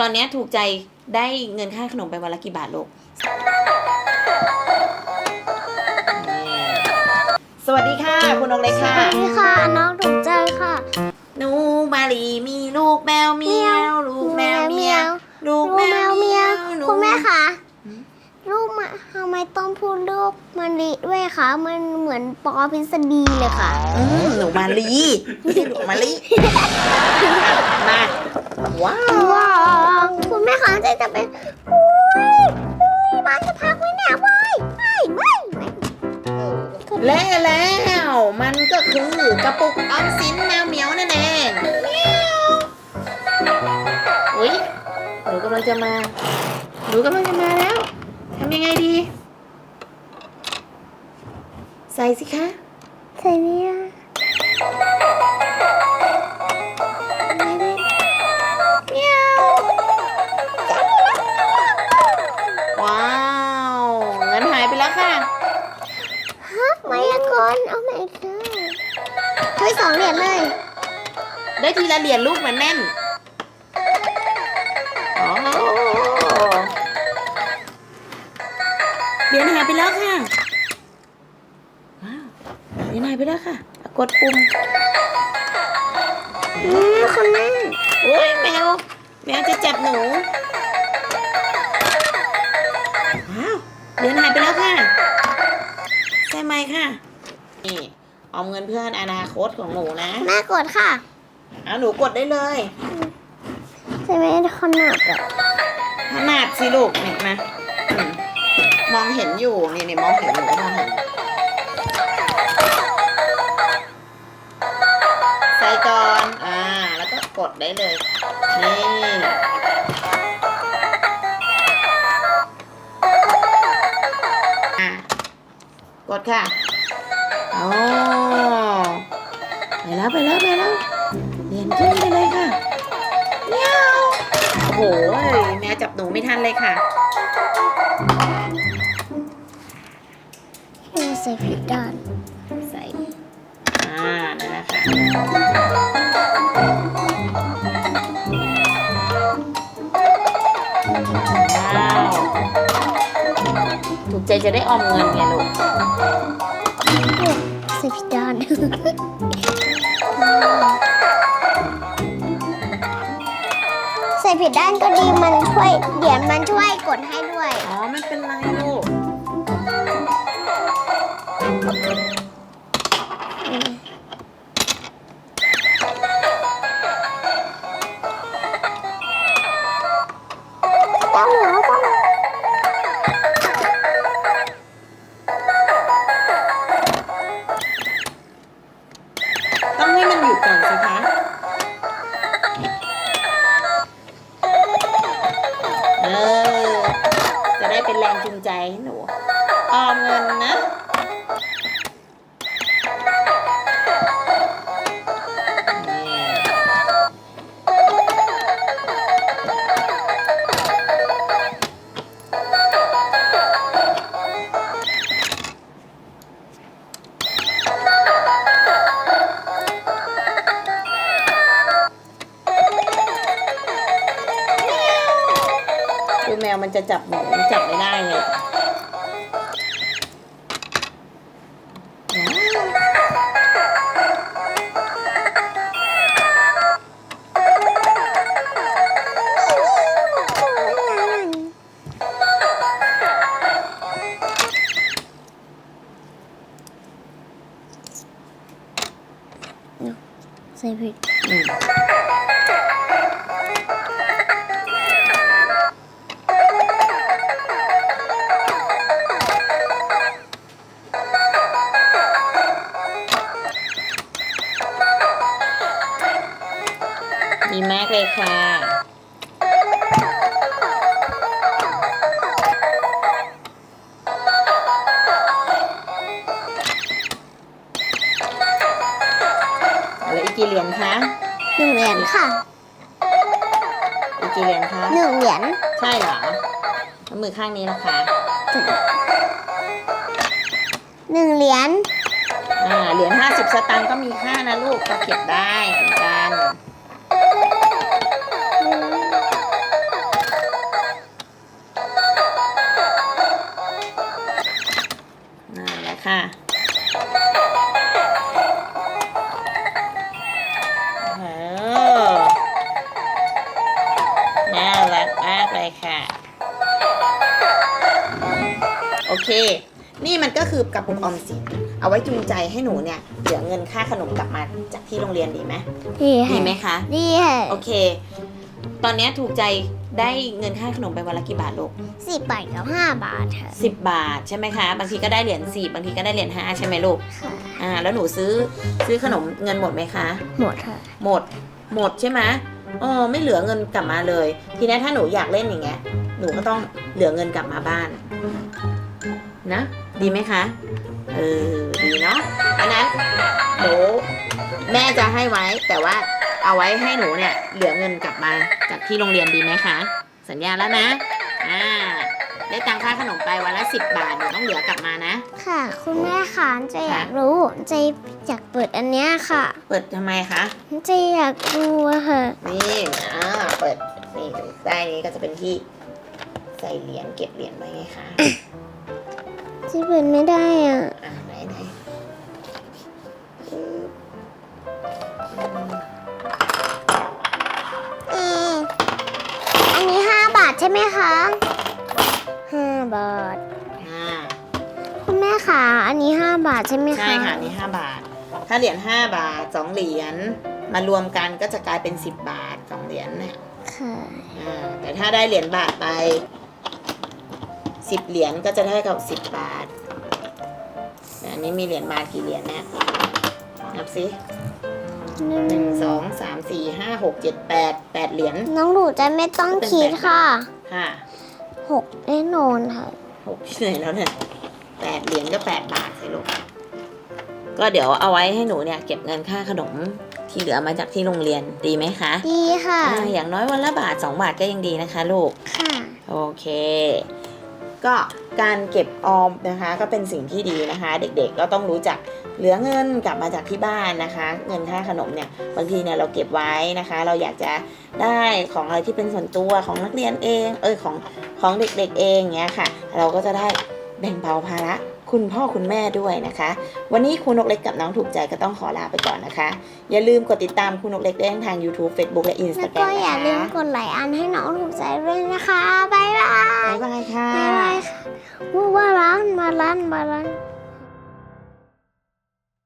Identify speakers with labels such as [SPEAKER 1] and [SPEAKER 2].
[SPEAKER 1] ตอนเนี้ยถูกใจได้เงินค่าขนมไปวันละกี่บาทลูกนี่สวัสดีค่ะคุณนกเล็ก
[SPEAKER 2] ส
[SPEAKER 1] ค่ะ
[SPEAKER 2] วัสดีค่ะ น้องถูกใจค่ะ
[SPEAKER 1] หนูมาลีมีลูกแมวเมียวลูกแมวเมียวลู
[SPEAKER 2] ลู
[SPEAKER 1] ก
[SPEAKER 2] ก
[SPEAKER 1] แม
[SPEAKER 2] แม
[SPEAKER 1] ว
[SPEAKER 2] ว
[SPEAKER 1] เมี
[SPEAKER 2] เมี
[SPEAKER 1] ย
[SPEAKER 2] ยวว
[SPEAKER 1] หนู
[SPEAKER 2] คุณแม่คะ
[SPEAKER 1] หืม
[SPEAKER 2] ลูกมาทำไมต้องพูดลูกมันลิด้วยคะมันเหมือนปอพิสดีเลยค่ะ
[SPEAKER 1] อืมหนูมาลีไม่ใช่หนูมาลีมาว้าว
[SPEAKER 2] ว้าวคุณ แม่คะใจจะเป็นอุ้ยอุ้ยบ้านจะพักไว้เนี่ยไม่ไม่ไม่ไม่
[SPEAKER 1] และแล้วมันก็คือกระปุกออมสินแมวเหมียวนั่นเองอุ้ยหนูกำลังจะมาหนูกำลังจะมาแล้วทำยังไงดี ใส่สิคะ
[SPEAKER 2] ใช่เนี่ย
[SPEAKER 1] ได้ทีละเหรียญลูกมันแน่นอ๋อเหรียญหายไปแล้วค่ะว้าวเหรียญหายไปแล้วค่ะ กดปุ่ม
[SPEAKER 2] อืมคุณแม่
[SPEAKER 1] โอ้ยแมว แมวจะจับหนูว้าวเหรียญหายไปแล้วค่ะใช่ไหมค่ะนี่ออมเงินเพื่อนอนาคตของหนูนะ
[SPEAKER 2] แม่กดค่ะ
[SPEAKER 1] อาหนูกดได้เลย
[SPEAKER 2] ใช่ไหมขนาดอะ
[SPEAKER 1] ขนาดสิลูกเนี่ยมาอืมมองเห็นอยู่นี่นี่มองเห็นอยู่มองเห็นอยู่ใส่ก่อนอ่าแล้วก็กดได้เลยนี่อะกดค่ะโอ้ไปแล้วไปแล้วไปแล้ว เรียนขึ้นไปเลยค่ะเมียวโอ้โหแมวจับหนูไม่ทันเลยค่ะ
[SPEAKER 2] เออใส่ผิดด้าน
[SPEAKER 1] ใส่ อ่านั่นแหละค่ะว้าวถูกใจจะได้ออมเงินไงลูก
[SPEAKER 2] ใส่ผิดด้าน ผิดด้านก็ดีมันช่วยเหรียญมันช่วยกดให้ด้วย
[SPEAKER 1] อ๋อไม่เป็นไรลูก ใจให้หนูออมเงินนะ แมวมันจะจับหนูมันจับไม่ได้ไงว้าว
[SPEAKER 2] ใส่ผิด
[SPEAKER 1] อื ดีมากเลยค่ะ แล้วอีกกี่เหรียญคะ
[SPEAKER 2] หนึ่งเหรียญค่ะ
[SPEAKER 1] อีกกี่เหรียญคะ
[SPEAKER 2] หนึ่งเหรียญ
[SPEAKER 1] ใช่เหรอแล้วมือข้างนี้นะคะ
[SPEAKER 2] หนึ่งเหรียญ
[SPEAKER 1] อ่า เหรียญห้าสิบสตางค์ก็มีค่านะลูกก็เก็บได้เหมือนกั เค นี่มันก็คือกระปุกออมสินเอาไว้จูงใจให้หนูเนี่ยเหลือเงินค่าขนมกลับมาจากที่โรงเรียนดีไหม
[SPEAKER 2] ดี
[SPEAKER 1] ดี
[SPEAKER 2] ค่ะ
[SPEAKER 1] ไหมคะ
[SPEAKER 2] ดีค่ะ
[SPEAKER 1] โอเค ตอนเนี้ยถูกใจได้เงินค่าขนมไปวันละกี่บาทลูก
[SPEAKER 2] สิบบาทกับห้าบาทค่ะ
[SPEAKER 1] สิบบาทใช่ไหมคะ บางทีก็ได้เหรียญสี่บางทีก็ได้เหรียญห้าใช่ไหมลูก
[SPEAKER 2] ค่ะ
[SPEAKER 1] อ่าแล้วหนูซื้อซื้อขนมเงินหมดไหมคะ
[SPEAKER 2] หมดค่ะ
[SPEAKER 1] หมดหมดใช่ไหมอ๋อไม่เหลือเงินกลับมาเลย ทีนี้ถ้าหนูอยากเล่นอย่างเงี้ยหนูก็ต้องเหลือเงินกลับมาบ้าน นะ ดีไหมคะ เออ ดีเนาะอันนั้นหนูแม่จะให้ไว้แต่ว่าเอาไว้ให้หนูเนี่ยเหลือเงินกลับมาจากที่โรงเรียนดีไหมคะ สัญญาแล้วนะ อ่า ได้ตังค่าขนมไปวันละสิบบาทหนูต้องเหลือกลับมานะ
[SPEAKER 2] ค่ะ คุณแม่ค่ะเจะอยากรู้เจะอยากเปิดอันเนี้ยค่ะ
[SPEAKER 1] เปิดทำไมคะ
[SPEAKER 2] เจะอยากดูอะค่ะ
[SPEAKER 1] นี่อ่าเปิด นี่ใต้นี้ก็จะเป็นที่ใส่เหรียญเก็บเหรียญไว้ไงคะ
[SPEAKER 2] เจะเปิดไม่ได้อะ
[SPEAKER 1] อ่าไหนไหนอืม
[SPEAKER 2] เอออันนี้ห้าบาทใช่ไหมคะห้าบาท
[SPEAKER 1] อ่า
[SPEAKER 2] คุณแม่ค่ะอันนี้ห้าบาทใช่ไหมคะ
[SPEAKER 1] ใช่ค่ะนี่ห้าบาท ถ้าเหรียญห้าบาทสองเหรียญมารวมกันก็จะกลายเป็นสิบบาทสองเหรียญเนี่ย
[SPEAKER 2] ค่ะ
[SPEAKER 1] อ่าแต่ถ้าได้เหรียญบาทไป สิบเหรียญก็จะได้กับสิบบาทแต่อันนี้มีเหรียญบาทกี่เหรียญเนี่ยนับสิ
[SPEAKER 2] หนึ่
[SPEAKER 1] หนึ่
[SPEAKER 2] ง
[SPEAKER 1] งสองสามสี่ห้าหกเจ็ดแปดแปดเหรียญ
[SPEAKER 2] น้องหนูจะไม่ต้องคิดค่ะ
[SPEAKER 1] ค่ะ
[SPEAKER 2] หกแน่นอนค่ะ
[SPEAKER 1] หกที่ไหนแล้วเนี่ยแปดเหรียญก็แปดบาทสิลูกก็เดี๋ยวเอาไว้ให้หนูเนี่ย เก็บเงินค่าขนมที่เหลือมาจากที่โรงเรียนดีไหมคะ
[SPEAKER 2] ดีค่ะ
[SPEAKER 1] อ่าอย่างน้อยวันละบาทสองบาทก็ยังดีนะคะ ลูก
[SPEAKER 2] ค่ะ
[SPEAKER 1] โอเค ก็การเก็บออมนะคะก็เป็นสิ่งที่ดีนะคะ เด็กๆก็ต้องรู้จักเหลือเงินกลับมาจากที่บ้านนะคะ เงินค่าขนมเนี่ยบางทีเนี่ยเราเก็บไว้นะคะ เราอยากจะได้ของอะไรที่เป็นส่วนตัวของนักเรียนเอง เอยของของเด็กๆเองเงี้ยค่ะ เราก็จะได้แบ่งเบาภาระ คุณพ่อคุณแม่ด้วยนะคะ วันนี้คุณนกเล็กกับน้องถูกใจก็ต้องขอลาไปก่อนนะคะ อย่าลืมกดติดตามคุณนกเล็กได้ทาง YouTube Facebook และ
[SPEAKER 2] แล้ว
[SPEAKER 1] Instagram
[SPEAKER 2] ก็อย่าลืม
[SPEAKER 1] นะคะ
[SPEAKER 2] กดไลค์อันให้น้องถูกใจด้วยนะคะ บ๊ายบาย
[SPEAKER 1] บ๊ายบายค่ะ
[SPEAKER 2] บ๊ายบายค่ะวู้วารันมารันมารัน